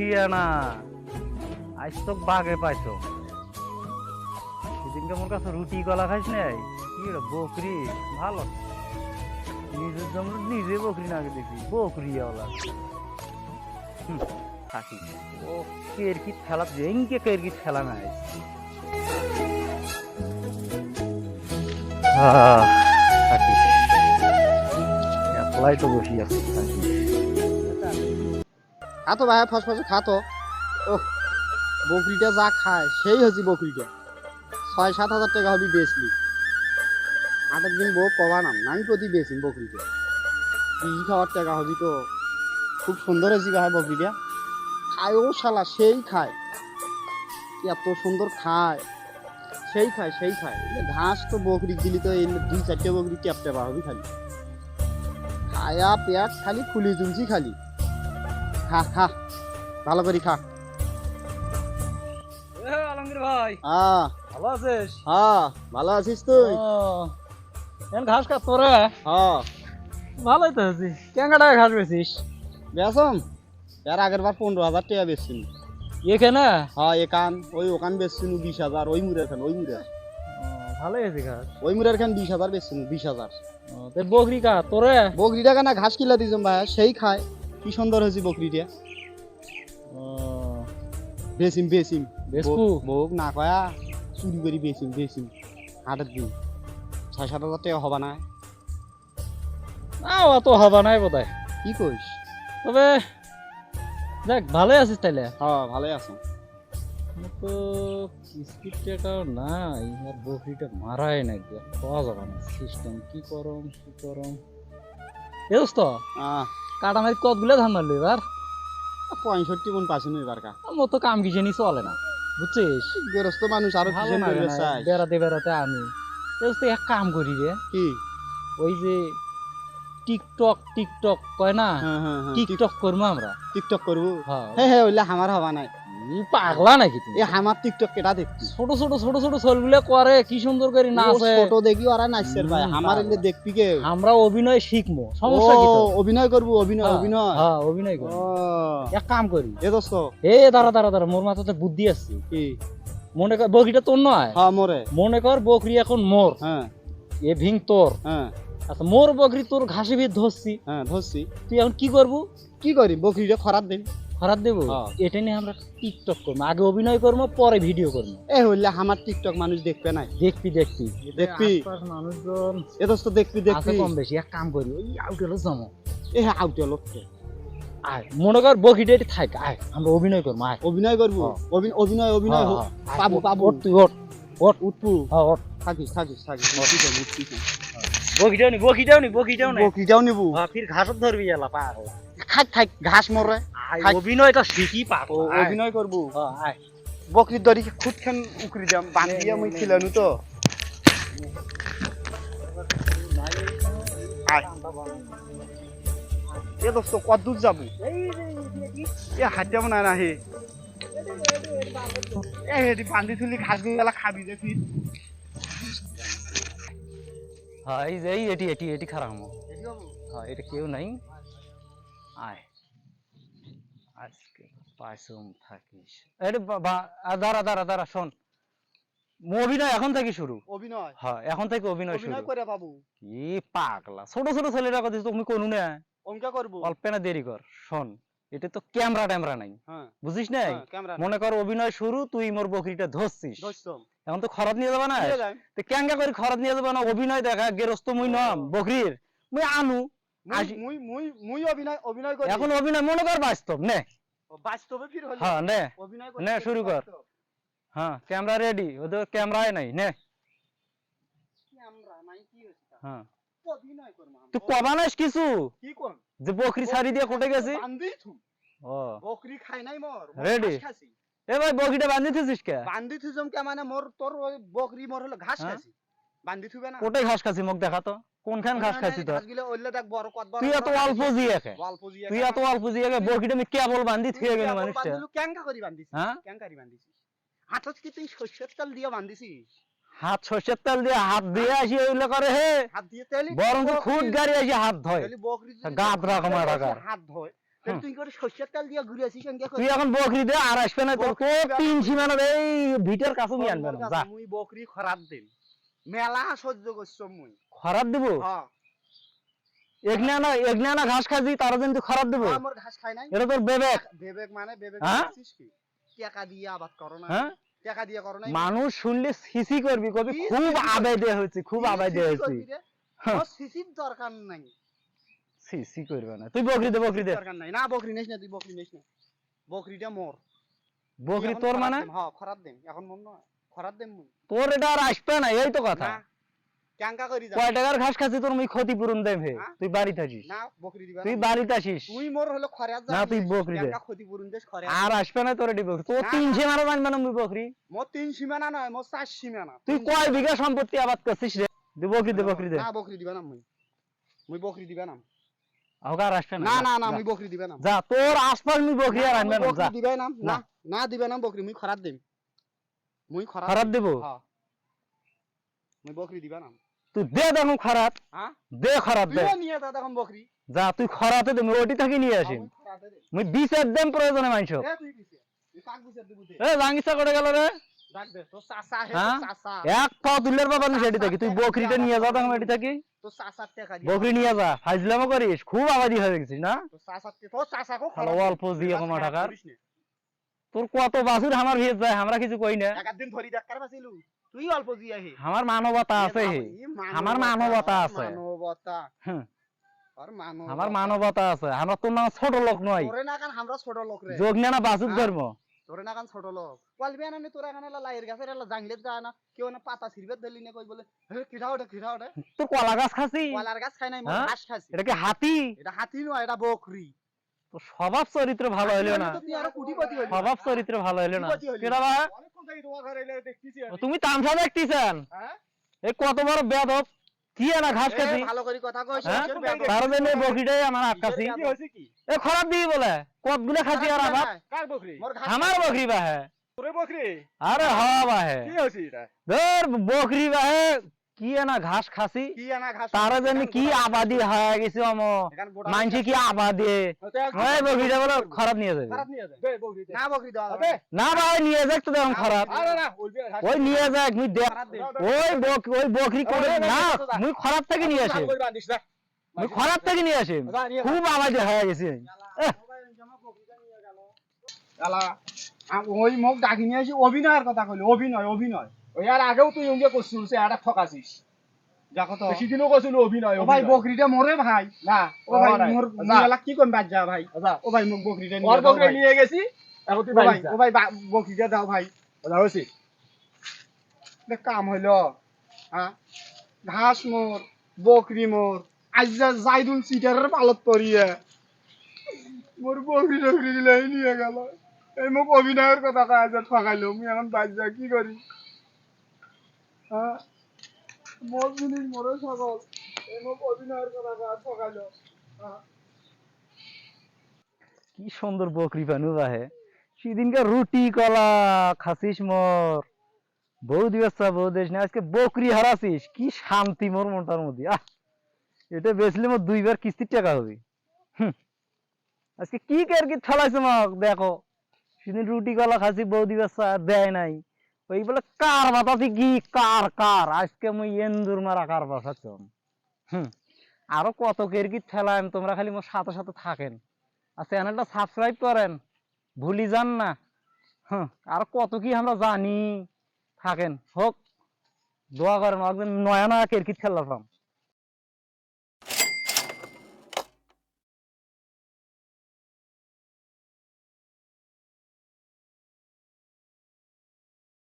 বসিয়া না আজ তো বাগে পাইছো। সেদিনকে আমার কাছে রুটি কলা খাইস নাই কি বকরি? ভালো। নিজের জন্য নিজে বকরি না দেখি বকরি ওলা থাকি। ও, কের কি খেলা যেইকে কের কি খেলা নাই? থাকি। একলাই তো বসি আছি, থাকি। খাতো ভাই ফসফসে খাতো ও বকরিটা যা খায়, সেই হচ্ছে বকরিটা। ছয়, সাত হাজার টাকা হবি বেচলি। আটের দিন বউ কবা নাম নাই প্রতি বেচিন বকরিটা বিজি খাওয়ার টাকা হবি তো। খুব সুন্দর হয়েছি ভাই বকরিটা। খায় ও শালা, সেই খায়। এত সুন্দর খায়। সেই খায় সেই খায়। ঘাস তো বকরি দিলি তো এই দুই, চারটে বকরি ট্যাপ টেপা হবি খালি। খায়া পেট খালি, খুলি তুলছি খালি। খা খা। ভালো করে খা। আলমগীর ভাই। হ্যাঁ। ভালো আছিস? হ্যাঁ ভালো আছিস তুই? এখন ঘাস কাট তোরা? হ্যাঁ। ভালোই তো আছি। কেঙ্গা টাকা ঘাস বেছিস বেসম এর আগের বার পনেরো হাজার টাকা বেচছিল এখানে? হ্যাঁ এখান ওই ওখান বেচছিল বিশ হাজার ওই মুরের খান ওই মুরের। ভালোই আছে ঘাস। ওই মুরের খান বিশ হাজার বেচছিল বিশ হাজার। বকরি কা তোরে? বকরিটা কেন ঘাস কিলা দিছম ভাই সেই খায়। কি সুন্দর হয়েছে বকরিটা বেচিম বেচবু? বউক না কয়া চুরি করে বেচিম বেচিম। হাটের দিন ছয় সাত হাজার টাকা হবা না না অত হবা নাই বোধ কি কইস তবে দেখ ভালোই আছিস তাইলে। হ্যাঁ ভালোই আছো। তো কিস্তির নাই আর বকরিটা মারাই নাকি আর পাওয়া যাবে না সিস্টেম কি করম কি করম এ দোস্ত আহ। কাটামারি কতগুলো ধান মারলো এবার? পঁয়ষট্টি মন পাইছেন এবার কা আমার তো কাম কিছু নি চলে না বুঝছিস? গেরস্ত মানুষ আরও বেড়াতে বেড়াতে আমি। এক কাম করি রে। কি? ওই যে টিকটক টিকটক কয় না? হ্যাঁ হ্যাঁ হ্যাঁ টিকটক করব আমরা। টিকটক করব? হ্যাঁ। হ্যাঁ ওইলে আমার হবা নাই। পাগলা নাকি তুমি? আমার টিকটক কেটা দেখছি ছোট ছোট ছোট ছোট ছোলগুলো করে কি সুন্দর করে নাচে। ছোট দেখি ওরা নাচছে ভাই। আমার এলে দেখবি কে? আমরা অভিনয় শিখব সমস্যা কি অভিনয় করব অভিনয় অভিনয়। হ্যাঁ অভিনয় করি এক কাম করি। এ দোস্ত। এ দাঁড়া দাঁড়া দাঁড়া মোর মাথাতে বুদ্ধি আসছে। কি? মনে কর বকরিটা তোর নয়? হ্যাঁ মোরে। মনে কর বকরি এখন মোর। হ্যাঁ। এ ভিং তোর। হ্যাঁ। আচ্ছা মোর বকরি তোর ঘাসে ভিত ধরছি। হ্যাঁ ধরছি। তুই এখন কি করব? কি করি? বকরিটা খরার দিন। খরাত দেবো? হ্যাঁ। এটা নিয়ে আমরা টিকটক করব। আগে অভিনয় করব পরে ভিডিও করব। এ হইলে আমার টিকটক মানুষ দেখবে নাই। দেখবি দেখবি। দেখবি? মানুষজন। এ দোস্ত দেখবি দেখবি। কম বেশি এক কাম করি ওই আউটেল জমো। এ আউটে লোককে আয় মনে কর বকিটা এটি থাক আয় আমরা অভিনয় করব আয়। অভিনয় করব? হ্যাঁ। অভি- অভিনয় অভিনয়। হ্যাঁ। পাবো, পাবো। তুই ওঠ। ওঠ উঠবো। হ্যাঁ ওঠ। থাকিস থাকিস থাকিস। তো, তো। বকিটাও নি বকিটাও নি বকিটাও নি বকরিটাও নিবো হ্যাঁ ফির ঘাসত ধরবি এলা পাগল খাক খাক ঘাস মরে। অভিনয়টা শিখি পাগল অভিনয় করব। হ্যাঁ, আয় বকরির দড়ি খুদ খান উকরি দাম বান্ধিয়া মুই খিলানু তো। এ দোস্ত কত দূর যাব? এ হাতিয়া মনে না হে এ বান্ধি থুলি ঘাসগুলা খাবি দেখি হ্যাঁ এই এই এটি এটি এটি খারাপ হ্যাঁ এটা কেউ নাই। আয়। আজকে থাকিস। এটা দাঁড়া দাঁড়া দাঁড়া শোন। অভিনয় এখন থেকে শুরু। অভিনয়? হ্যাঁ এখন থেকে অভিনয় শুরু। করে পাবো। কি পাগলা। ছোট ছোট ছেলেরা কথা তুমি কোন না? অঙ্কা করব। অল্প না দেরি কর। শোন এটা তো ক্যামেরা ট্যামেরা নাই। হ্যাঁ। বুঝিস হ্যাঁ, মনে কর অভিনয় শুরু তুই মোর বকরিটা ধরছিস। এখন তো খরচ নিয়ে যাবে না। তো কেঙ্গা করে খরচ নিয়ে যাবে না? অভিনয় দেখা গেরস্ত মুই নম বকরির। মুই আনু। মুই- মুই মুই মুই অভিনয় অভিনয় করি। এখন অভিনয় মনে কর বাস্তব নে। বাস্তবে ফির হলো। হ্যাঁ নে। অভিনয় নে, শুরু কর। হ্যাঁ ক্যামেরা রেডি ওদের ক্যামেরায় নাই নে। ক্যামেরা নাই কি হইছে তা? হ্যাঁ। তুই কবানাস কিছু? কি কোন যে বকরি ছাড়ি দিয়ে কোটে গেছি। ও। বকরি খাই নাই মোর। খাসি এ ভাই বকরিটা বান্ধি থিস কে? বান্ধি থুজম কে মানে মোর তোর ওই বকরি মোর হলো ঘাস হ্যাঁ? খাসি বান্ধি থুবে না। কোটে ঘাস খাসি মোক দেখা তো। কোনখান ঘাস খাসি তো দেখ বড় কত বড় তুই এত অল্প জিয়ে খে অল্প জিয়া তুই এত অল্প জিয়ে খে বকরিটা আমি কেবল বান্ধি থুয়ে গেল মানুষটা ক্যাঙ্কা করি বান্ধিছিস। হ্যাঁ? ক্যাঙ্কারি বান্ধিছিস। হাতত কি তুই শস্যের তেল দিয়ে বান্ধিছিস? হাত সর্ষের তেল দিয়ে হাত দিয়ে আসি ওইগুলো করে হে। হাত দিয়ে তেলি বরং খুদ গাড়ি আসি হাত ধয়। গাদ হাত রকমের হাত ধয়। তুই করে সর্ষের তেল দিয়ে ঘুরে আসিস তুই এখন বকরি দে আর আসবে না তোর বকরি তোর দেয়া- তিন সীমানা এই ভিটের কাছে নিয়ে আনবে না যা। মুই বকরি খরাত দিন। মেলা সহ্য করছ মুই। খরাত দিব? হ্যাঁ এগনা না ঘাস খাজি তারা যেন তুই খরাত দিব? আমার ঘাস খাই নাই। এটা তোর বেবেক। বেবেক মানে বেবেক হ্যাঁ? করছিস কি? টাকা দিয়ে আবাদ করো না। হ্যাঁ? টাকা দিয়ে করো না মানুষ শুনলে সিসি করবি কবি খুব আবেদে হয়েছে খুব আবেদে হয়েছে। হ্যাঁ। সিসির দরকার নাই। সিসি করবে না। তুই বকরি দে বকরি দে। দরকার নাই। না বকরি নিস না তুই বকরি নিস না। বকরিটা মোর। বকরি তোর মানে? দেম, হ্যাঁ খরাত দেম। এখন মন নয়। খরাত দেম মুই। তোর এটা আর আসবে না এই তো কথা। ক্যাঙ্কা করি যা কয় টাকার ঘাস খাচ্ছি তোর মুই ক্ষতিপূরণ দেবে? তুই বাড়ি থাকিস। না বকরি দিবা তুই না। বাড়িতে আসিস। তুই মোর হলো খরাত যা না, তুই বকরি দে। ক্যাঙ্কা ক্ষতিপূরণ দেশ খরাত আর আসবে না তোর এটি বকরি। তোর তিন সীমানা জানবে না মুই বকরি? মোর তিন সীমানা নয় মোর চার সীমানা। তুই কয় বিঘা সম্পত্তি আবাদ করছিস রে? দে বকরি দে বকরি দে। না বকরি দিবা না মুই। মুই বকরি দিবা না। আর আসবে না না না না বকরি দিবা না। যা তোর আশপাশ মুই বকরি আর আনবে না বকরি যা না না। না না না বকরি মুই খরাত দেম। মুই খরাত খারাপ দেব? হ্যাঁ মুই বকরি দিবা না। তুই দে দেখুন হ্যাঁ দে দে। নিয়ে দেখুন বকরি। যা তুই খরাতে দে ওটি থাকি নিয়ে হ্যাঁ, আসিম। মুই খরাতে দে। মুই বিচার দেম প্রয়োজনে মানছ এ তুই কিসে? তুই কাক বিচার দিবু দে। এ জাঙ্গিসা করে গেল রে? ডাক দে, তোর চাচা হে, হ্যাঁ? চাচা। এক পাও তুলের বাবা নি সেটি থাকি। তুই বকরিটা নিয়ে যা তখন এটি থাকি। তোর চাচার টাকা দিয়া। বকরি নিয়ে যা ফাজলামো করিস খুব আবাদি হয়ে গেছিস না তোর চাচার টে- তোর চাচাকেও অল্প দিয়ে এবার টাকার তোর কত বাসুর আমার ভিয়ে যায় আমরা কিছু কই না এক ধরি ডাক্তার বাঁচিলু। তুই অল্প দিয়া হে। আমার মানবতা আছে হে আমার মানবতা আছে। মানবতা। হুম, আর মানবতা। আমার মানবতা আছে আমার তোর নাম ছোট লোক নয় তোরে না কান আমরা ছোট লোক রে। যোগ না বাসুর? ধর্ম তোরে না কান ছোট লোক। কলবি আনানি তোরা এখানে লাইয়ের গাছের এলা জাংলেত যায় না। কেউ না পাতা ছিড়বে ধরলি না কই বলে, হে, কিঠা ওঠে, কিঠা ওঠে। তোর কলা গাছ খাসি কলার গাছ খাই নাই, মোর হ্যাঁ? ঘাস খাইছি। এটা কি হাতি এটা হাতি নয়, এটা বকরি। তোর স্বভাব চরিত্র ভালো হইল না আরও স্বভাব চরিত্র ভালো হইল না কেডা বা। তুমি তামসা দেখতেছেন হ্যাঁ? এই কত বড় বেদব কি আনা ঘাস কাটি ভালো করে কথা কইস, হ্যাঁ? তার জন্য বকরিটাই আমার আটকাছি। এ খারাপ দিই বলে। কতগুলা খাসি আর আমার? কার বকরি? আমার খাইছে। বকরি বাহে। তোরে বকরি? আরে হ বাহে। কি হইছে এটা? ধর বকরি বাহে কি না ঘাস খাসি? কি আনা ঘাস তার জন্য কি আবাদি হয়ে গেছে অম। মানছি কি আবাদি। ওই বকরিটা বলে খারাপ নিয়ে যাবে। না বকরি ভাই নিয়ে যাক তো দেখুন খারাপ। ওই নিয়ে যাক মুই দেখ ওই বক ওই বকরি করে না মুই খারাপ থেকে নিয়ে আসি। মুই খারাপ থেকে নিয়ে আসি। খুব আবাদি হয়ে গেছে। ওই মুখ ডাকি নিয়ে আসি। অভিনয়ের কথা কইলি অভিনয় অভিনয়। ওই আর আগেও তুই উঙ্গে করছিস সে ঠকাছিস দেখো তো। সেদিনও করছিল অভিনয় ও ভাই বকরিটা মরে ভাই। না ও ভাই মোর কি কোন বাদ যা ভাই। ও ভাই মুখ বকরিটা নিয়ে দাও বকরি নিয়ে গেছি। এখন তুই ভাই ও ভাই বকরিটা দাও ভাই। হইছে দেখ কাম হইল। হ্যাঁ ঘাস মোর বকরি মোর আজ জাইদুল সিটারের পালত পড়িয়ে মোর বকরি টকরি দিলে নিয়ে গেল। এই মোক অভিনয়ের কথা কয় আজ ঠকাইলো আমি এখন বাদ যা কি করি হ্যাঁ? হ্যাঁ? কি সুন্দর বকরি পানু বাহে। সেদিনকার রুটি, কলা, খাসিস মোর। বউ দিবস বউ দেশ না আজকে বকরি হারাছিস কি শান্তি মোর মনটার মধ্যে। আহ! এটা বেচলে মোর দুইবার কিস্তির টাকা হবে। আজকে কি কের কি ঠলাইছে মোক দেখো। সেদিন রুটি, কলা, খাসি বউ দিবস দেয় নাই। ওই বলে, কার বাতাসি কি? কার কার? আজকে মুই এন্দুর মারা কার বাসাচ্ছ হুম। আরও কত কের কি ঠেলাম তোমরা খালি মোর সাথে সাথে থাকেন। আর চ্যানেলটা সাবস্ক্রাইব করেন, ভুলি যান না। হুম, আর কত কি আমরা জানি। থাকেন, হোক, দোয়া করেন একদিন নয়া নয়া কেরকিট খেললাম